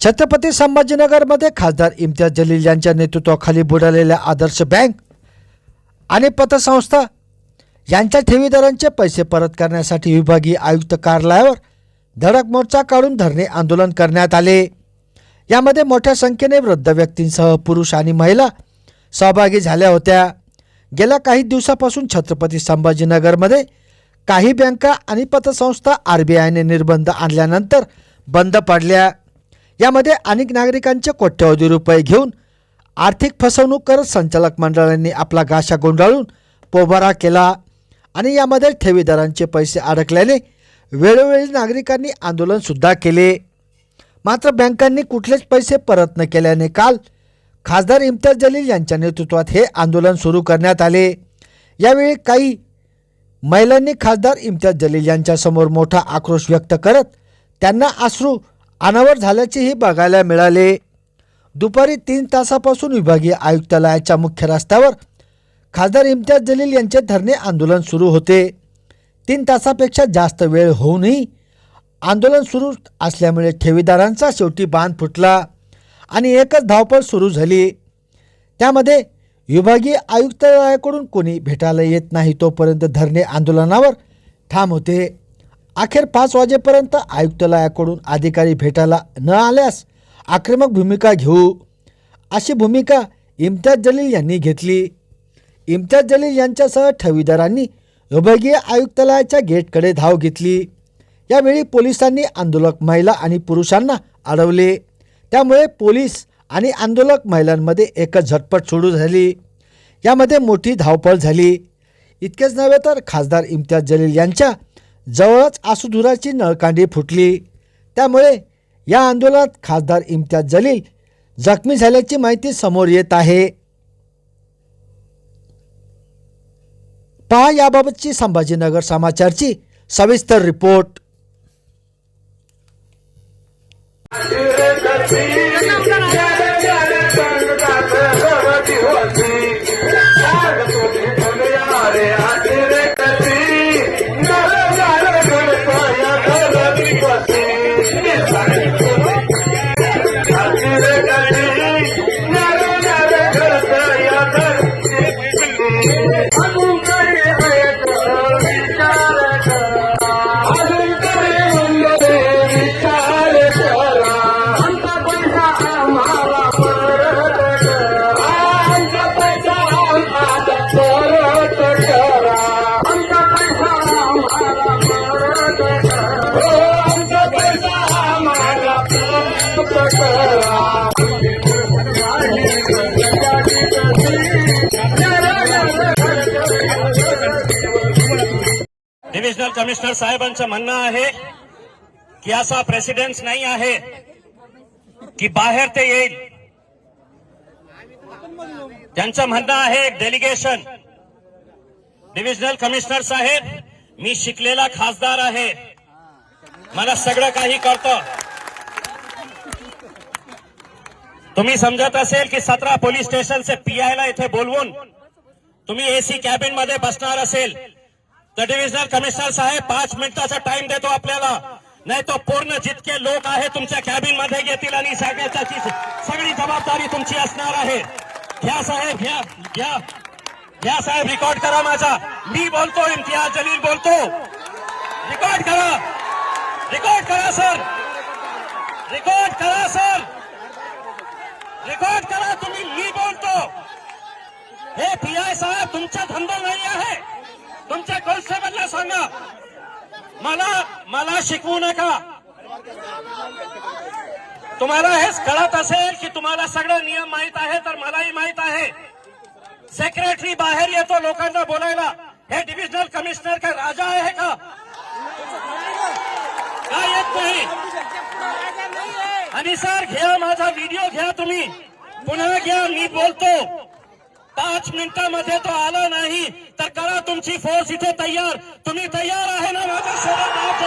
छत्रपती संभाजीनगरमध्ये खासदार इम्तियाज जलील यांच्या नेतृत्वाखाली बुडालेल्या आदर्श बँक आणि पतसंस्था यांच्या ठेवीदारांचे पैसे परत करण्यासाठी विभागीय आयुक्त कार्यालयावर धडक मोर्चा काढून धरणे आंदोलन करण्यात आले. यामध्ये मोठ्या संख्येने वृद्ध व्यक्तींसह पुरुष आणि महिला सहभागी झाल्या होत्या. गेल्या काही दिवसापासून छत्रपती संभाजीनगरमध्ये काही बँका आणि पतसंस्था आर बी आयने निर्बंध आणल्यानंतर बंद पडल्या. यामध्ये अनेक नागरिकांचे कोट्यवधी रुपये घेऊन आर्थिक फसवणूक करत संचालक मंडळांनी आपला गाशा गुंडाळून पोबारा केला आणि यामध्ये ठेवीदारांचे पैसे अडकल्याने वेळोवेळी नागरिकांनी आंदोलनसुद्धा केले. मात्र बँकांनी कुठलेच पैसे परत न केल्याने काल खासदार इम्तियाज जलील यांच्या नेतृत्वात हे आंदोलन सुरू करण्यात आले. यावेळी काही महिलांनी खासदार इम्तियाज जलील यांच्यासमोर मोठा आक्रोश व्यक्त करत त्यांना आश्रू अनावर झाल्याचेही बघायला मिळाले. दुपारी तीन तासापासून विभागीय आयुक्तालयाच्या मुख्य रस्त्यावर खासदार इम्तियाज जलील यांचे धरणे आंदोलन सुरू होते. तीन तासापेक्षा जास्त वेळ होऊनही आंदोलन सुरू असल्यामुळे ठेवीदारांचा शेवटी बांध फुटला आणि एकच धावपळ सुरू झाली. त्यामध्ये विभागीय आयुक्तालयाकडून कोणी भेटायला येत नाही तोपर्यंत धरणे आंदोलनावर ठाम होते. अखेर पाच वाजेपर्यंत आयुक्तालयाकडून अधिकारी भेटायला न आल्यास आक्रमक भूमिका घेऊ. अशी भूमिका इम्तियाज जलील यांनी घेतली. इम्तियाज जलील यांच्यासह ठेवीदारांनी विभागीय आयुक्तालयाच्या गेटकडे धाव घेतली. यावेळी पोलिसांनी आंदोलक महिला आणि पुरुषांना अडवले. त्यामुळे पोलीस आणि आंदोलक महिलांमध्ये एकच झटपट सुरू झाली. यामध्ये मोठी धावपळ झाली. इतकेच नव्हे तर खासदार इम्तियाज जलील यांच्या जवळच आसुधुराची नळकांडी फुटली. त्यामुळे या आंदोलनात खासदार इम्तियाज जलील जखमी झाल्याची माहिती समोर येत आहे. पहा याबाबतची संभाजीनगर समाचारची सविस्तर रिपोर्ट. ॲडिशनल कमिशनर साहेबांचं म्हणणं आहे की असा प्रेसिडेंट नाही आहे की बाहेर ते येईल. त्यांचं म्हणणं आहे एक डेलिगेशन डिव्हिजनल कमिशनर साहेब मी शिकलेला खासदार आहे. मला सगळं काही करतं तुम्ही समजत असेल की सतरा पोलीस स्टेशनचे पीआयला इथे बोलवून तुम्ही एसी कॅबिनमध्ये बसणार असेल. डिव्हिजनल कमिशनर साहेब पाच मिनिटाचा टाइम देतो आपल्याला. नाही तो पूर्ण जितके लोक आहे तुमच्या कॅबिनमध्ये घेतील आणि सगळ्याची सगळी जबाबदारी तुमची असणार आहे. घ्या साहेब घ्या घ्या घ्या साहेब रेकॉर्ड करा माझा. मी बोलतो इम्तियाज जलील बोलतो. रेकॉर्ड करा. रेकॉर्ड करा सर रेकॉर्ड करा सर रेकॉर्ड करा तुम्ही मी बोलतो. हे पी आय साहेब तुमचा धंदा नाही आहे. तुमच्या कॉन्स्टेबलला सांगा. मला मला शिकवू नका. तुम्हाला हेच कळत असेल की तुम्हाला सगळं नियम माहीत आहे तर मलाही माहीत आहे. सेक्रेटरी बाहेर येतो लोकांना बोलायला. हे डिव्हिजनल कमिशनर का राजा आहे का? काय येत नाही. आणि सर घ्या माझा व्हिडिओ घ्या तुम्ही. पुन्हा घ्या मी बोलतो. पाच मिनिटामध्ये तो आला नाही. तर करा तुमची फोर्स इथे तयार. तुम्ही तयार आहे ना माझ्या सोबत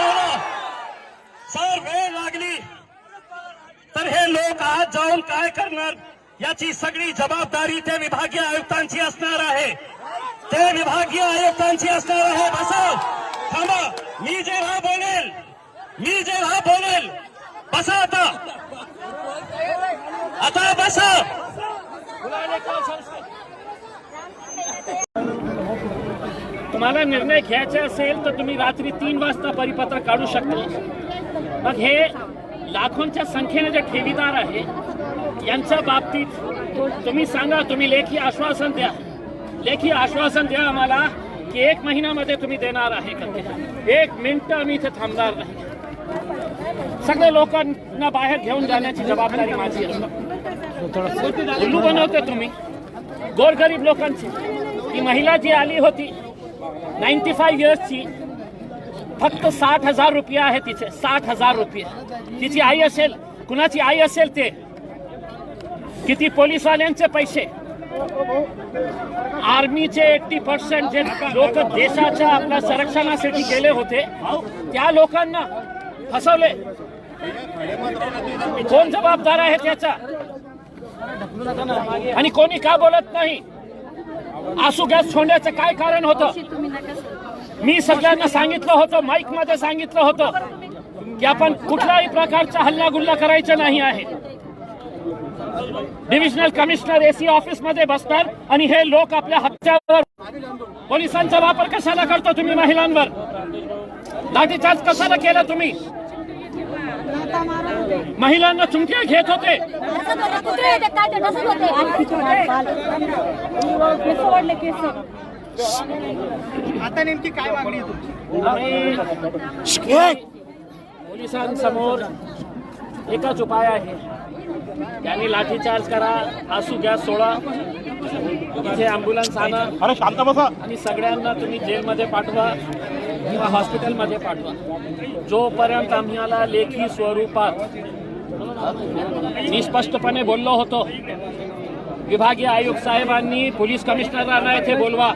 सर वेळ लागली. तर हे लोक आज जाऊन काय करणार? याची सगळी जबाबदारी त्या विभागीय आयुक्तांची असणार आहे. ते विभागीय आयुक्तांची असणार आहे. बसा. थांबा. मी जेव्हा बोलेल मी जेव्हा बोलेल बसा आता. आता बसा. तुम्हाला निर्णय घ्यायचा असेल तर तुम्ही रात्री तीन वाजता परिपत्र काढू शकता. मग हे लाखोंच्या संख्येने जे ठेवीदार आहे यांच्या बाबतीत तुम्ही सांगा तुम्ही लेखी आश्वासन द्या. लेखी आश्वासन द्या आम्हाला की एक महिन्यामध्ये तुम्ही देणार आहे का एक मिनिट आम्ही इथे थांबणार नाही. सगळ्या लोकांना बाहेर घेऊन जाण्याची जबाबदारी माझी असतो उल्लू बनवते तुम्ही. गोरगरीब लोकांची. ती महिला जी आली होती नाईन्टी फाईव्ह इयर्सची फक्त साठ हजार रुपये आहे तिचे. साठ हजार रुपये. तिची आई असेल कुणाची आई असेल ते? किती पोलीसवाल्यांचे पैसे? आर्मीचे एट्टी पर्सेंट जे लोक देशाच्या आपल्या संरक्षणासाठी गेले होते त्या लोकांना फसवले. कोण जबाबदार आहे त्याचा? आणि कोणी का बोलत नाही? आसू गॅस सोडण्याचं काय कारण होतं? मी सगळ्यांना सांगितलं होतं माईकमध्ये सांगितलं होतं की आपण कुठल्याही प्रकारचा हल्ला गुल्ला करायचा नाही आहे. डिव्हिजनल कमिशनर एसी ऑफिसमध्ये बसणार आणि हे लोक आपल्या हत्यावर पोलिसांचा वापर कशाला करतो तुम्ही महिलांवर? लाठीचार्ज कशाला केला तुम्ही? महिलांना चुमक्या घेत होते. आता नेमकी काय मागणी पोलिसांसमोर एकच उपाय आहे. त्यांनी लाठीचार्ज करा आसू गॅस सोडा. इथे अँब्युलन्स आणा. अरे शांत बसा. आणि सगळ्यांना तुम्ही जेलमध्ये पाठवा. किंवा हॉस्पिटलमध्ये पाठवा. जोपर्यंत आम्हाला लेखी स्वरूपात मी स्पष्टपणे बोललो होतो विभागीय आयुक्त साहेबांनी पोलीस कमिशनरांना येथे बोलवा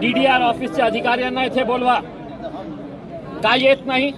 डी डी आर ऑफिसच्या अधिकाऱ्यांना येथे बोलवा. काय येत नाही?